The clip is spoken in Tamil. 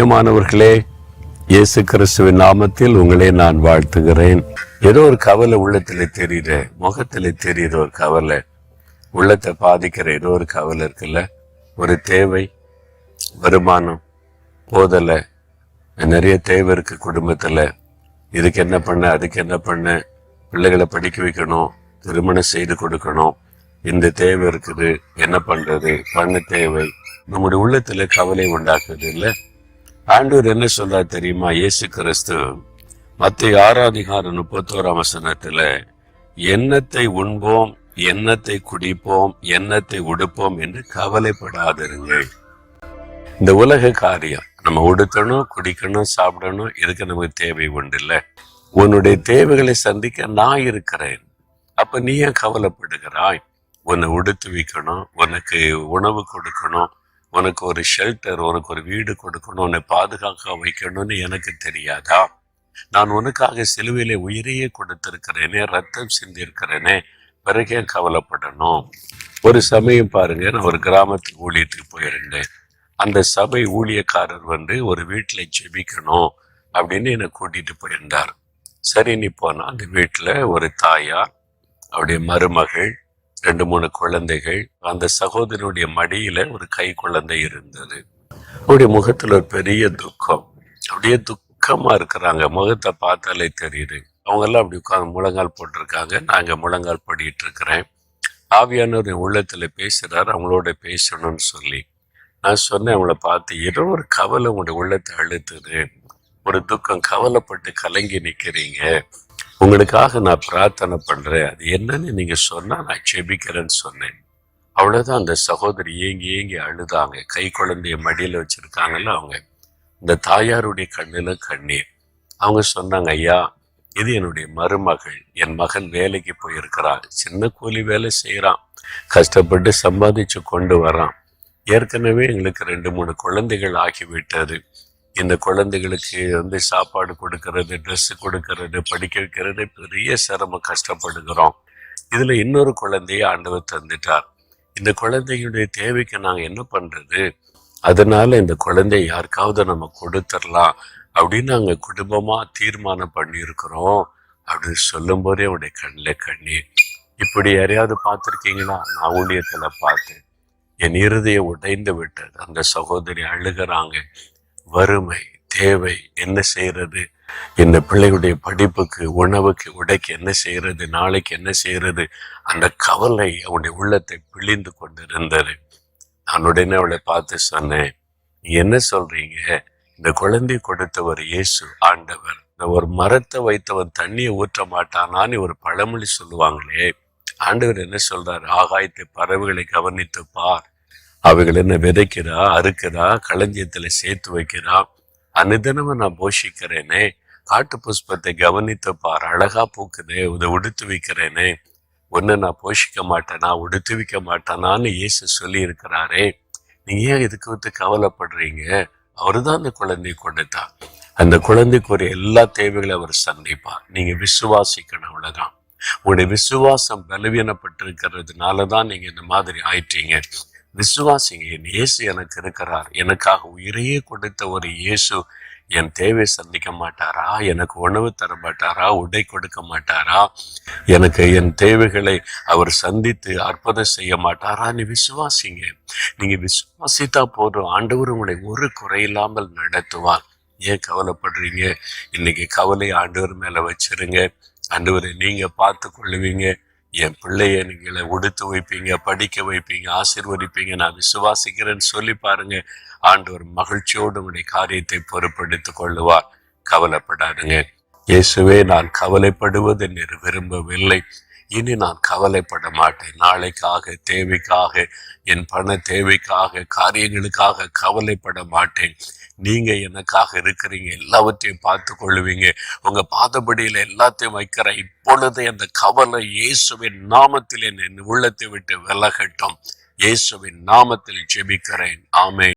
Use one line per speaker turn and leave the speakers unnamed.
பிரியமானவர்களே இயேசு கிறிஸ்துவின் நாமத்தில் உங்களை நான் வாழ்த்துகிறேன். ஏதோ ஒரு கவலை உள்ளத்துல தெரியுற முகத்துல தெரியுற ஒரு கவலை. உள்ளத்தை பாதிக்கிற ஏதோ ஒரு கவலை இருக்குல்ல? ஒரு தேவை வருமானம் போதலை. நிறைய தேவை இருக்கு குடும்பத்துல. இதுக்கு என்ன பண்ண அதுக்கு என்ன பண்ண? பிள்ளைகளை படிக்க வைக்கணும் திருமணம் செய்து கொடுக்கணும். இந்த தேவை இருக்குது என்ன பண்றது? பண்ண தேவை. நம்முடைய உள்ளத்துல கவலை உண்டாக்குது இல்லை? ஆண்டவர் என்ன சொல்றார் தெரியுமா? இயேசு கிறிஸ்து மத்திய ஆறாதிகார முப்பத்தோராம் வசனத்துல எண்ணத்தை உண்போம் எண்ணத்தை குடிப்போம் எண்ணத்தை உடுப்போம் என்று கவலைப்படாதிருங்கள். இந்த உலக காரியம் நம்ம உடுத்தணும் குடிக்கணும் சாப்பிடணும் இதுக்கு நமக்கு தேவை உண்டு இல்லை உன்னுடைய தேவைகளை சந்திக்க நான் இருக்கிறேன். அப்ப நீ ஏன் கவலைப்படுகிறாய்? உன்னை உடுத்து வைக்கணும் உனக்கு உணவு கொடுக்கணும் உனக்கு ஒரு ஷெல்டர் உனக்கு ஒரு வீடு கொடுக்கணும் உன்னை பாதுகாக்க வைக்கணும்னு எனக்கு தெரியாதா? நான் உனக்காக சிலுவையிலே உயிரையே கொடுத்திருக்கிறேனே ரத்தம் சிந்திருக்கிறேனே பிறகே கவலைப்படணும். ஒரு சமயம் பாருங்க நான் ஒரு கிராமத்து ஊழியத்துக்கு போயிருந்தேன். அந்த சபை ஊழியக்காரர் வந்து ஒரு வீட்டில் ஜெபிக்கணும் அப்படின்னு என்னை கூட்டிட்டு போயிருந்தார். சரி நீ போனா அந்த வீட்டில் ஒரு தாயார் அவருடைய மருமகள் ரெண்டு மூணு குழந்தைகள். அந்த சகோதரனுடைய மடியில ஒரு கை குழந்தை இருந்தது. அவருடைய முகத்துல ஒரு பெரிய துக்கம். அப்படியே துக்கமா இருக்கிறாங்க. முகத்தை பார்த்தாலே தெரியுது. அவங்க எல்லாம் அப்படி உட்காந்து முழங்கால் போட்டிருக்காங்க. நாங்க முழங்கால் படிட்டு இருக்கிறேன். ஆவியானவர் உள்ளத்துல பேசுறாரு. அவங்களோட பேசணும்னு சொல்லி. நான் சொன்னேன் அவங்கள பார்த்து ஏதோ ஒரு கவலை உங்களுடைய உள்ளத்தை அழுத்துது. ஒரு துக்கம். கவலைப்பட்டு கலங்கி நிக்கிறீங்க. உங்களுக்காக நான் பிரார்த்தனை பண்ணுறேன் அது என்னன்னு நீங்கள் சொன்னால் நான் செபிக்கிறேன்னு சொன்னேன். அவ்வளோதான் அந்த சகோதரி ஏங்கி ஏங்கி அழுதாங்க. கை குழந்தைய மடியில் வச்சுருக்காங்கல்ல அவங்க. இந்த தாயாருடைய கண்ணில் கண்ணீர். அவங்க சொன்னாங்க ஐயா இது என்னுடைய மருமகள். என் மகன் வேலைக்கு போயிருக்கிறான் சின்ன கூலி வேலை செய்கிறான் கஷ்டப்பட்டு சம்பாதிச்சு கொண்டு வரான் ஏற்கனவே எங்களுக்கு ரெண்டு மூணு குழந்தைகள் ஆகிவிட்டது. இந்த குழந்தைகளுக்கு வந்து சாப்பாடு கொடுக்கறது ட்ரெஸ் கொடுக்கறது படிக்க வைக்கிறது பெரிய சிரமம் கஷ்டப்படுகிறோம். இதுல இன்னொரு குழந்தைய ஆண்டவர் தந்துட்டார். இந்த குழந்தையுடைய தேவைக்கு நாங்கள் என்ன பண்றது? அதனால இந்த குழந்தைய யாருக்காவது நம்ம கொடுத்துடலாம் அப்படின்னு நாங்கள் குடும்பமா தீர்மானம் பண்ணியிருக்கிறோம் அப்படின்னு சொல்லும் போதே அவருடைய கண்ணில் கண்ணீர். இப்படி யாரையாவது பார்த்துருக்கீங்களா? நான் ஊழியத்தில் பார்த்தேன். என் இருதய உடைந்து விட்டது. அந்த சகோதரி அழுகிறாங்க. வறுமை தேவை என்ன செய்யறது இந்த பிள்ளைகளுடைய படிப்புக்கு உணவுக்கு உடைக்கு என்ன செய்யறது நாளைக்கு என்ன செய்யறது அந்த கவலை அவனுடைய உள்ளத்தை பிழிந்து கொண்டிருந்தது. நான் உடனே அவளை பார்த்து சொன்னேன் நீ என்ன சொல்றீங்க? இந்த குழந்தை கொடுத்தவர் இயேசு ஆண்டவர். இந்த ஒரு மரத்தை வைத்தவன் தண்ணியை ஊற்ற மாட்டானான்னு ஒரு பழமொழி சொல்லுவாங்களே. ஆண்டவர் என்ன சொல்றாரு? ஆகாயத்தை பறவைகளை கவனித்து பார் அவைகள் என்ன விதைக்கிறா அறுக்கிறா களஞ்சியத்துல சேர்த்து வைக்கிறா? அனுதினமும் நான் போஷிக்கிறேனே. காட்டு புஷ்பத்தை கவனித்து பார் அழகா பூக்குதே இதை உடுத்து வைக்கிறேனே. ஒன்று நான் போஷிக்க மாட்டேனா உடுத்து வைக்க மாட்டேனான்னு இயேசு சொல்லி இருக்கிறாரே நீங்க ஏன் இதுக்கு வந்து கவலைப்படுறீங்க? அவர் தான் அந்த குழந்தை கொடுத்தா. அந்த குழந்தைக்கு ஒரு எல்லா தேவைகளையும் அவர் சந்திப்பார். நீங்க விசுவாசிக்கணும் அவ்வளவுதான். உங்களுடைய விசுவாசம் பலவீனப்பட்டிருக்கிறதுனால தான் நீங்க இந்த மாதிரி ஆயிட்டீங்க. விசுவாசிங்க என் இயேசு எனக்கு இருக்கிறார். எனக்காக உயிரையே கொடுத்த ஒரு இயேசு என் தேவை சந்திக்க மாட்டாரா? எனக்கு உணவு தர மாட்டாரா? உடை கொடுக்க மாட்டாரா? எனக்கு என் தேவைகளை அவர் சந்தித்து அற்புதம் செய்ய மாட்டாரா? நீ விசுவாசிங்க. நீங்க விசுவாசித்தா போதும். ஆண்டவர் உங்களை ஒரு குறையில்லாமல் நடத்துவார். ஏன் கவலைப்படுறீங்க? இன்னைக்கு கவலை ஆண்டவர் மேல வச்சிருங்க. ஆண்டவரை நீங்க பார்த்து கொள்ளுவீங்க என் பிள்ளைய நீங்களை உடுத்து வைப்பீங்க படிக்க வைப்பீங்க ஆசிர்வதிப்பீங்க. நான் விசுவாசிக்கிறேன்னு சொல்லி பாருங்க. ஆண்டவர் மகிழ்ச்சியோடு உடைய காரியத்தை பொறுப்படுத்திக் கொள்ளுவார். கவலைப்படாதுங்க. இயேசுவே நான் கவலைப்படுவது என்று விரும்பவில்லை. இனி நான் கவலைப்பட மாட்டேன். நாளைக்காக தேவைக்காக என் பண தேவைக்காக காரியங்களுக்காக கவலைப்பட மாட்டேன். நீங்க எனக்காக இருக்கிறீங்க எல்லாவற்றையும் பார்த்து கொள்ளுவீங்க உங்க பாதபடியில எல்லாத்தையும் வைக்கிற இப்பொழுது அந்த கவலை இயேசுவின் நாமத்தில் என் உள்ளத்தை விட்டு விலகட்டும். இயேசுவின் நாமத்தில் ஜெபிக்கிறேன். ஆமே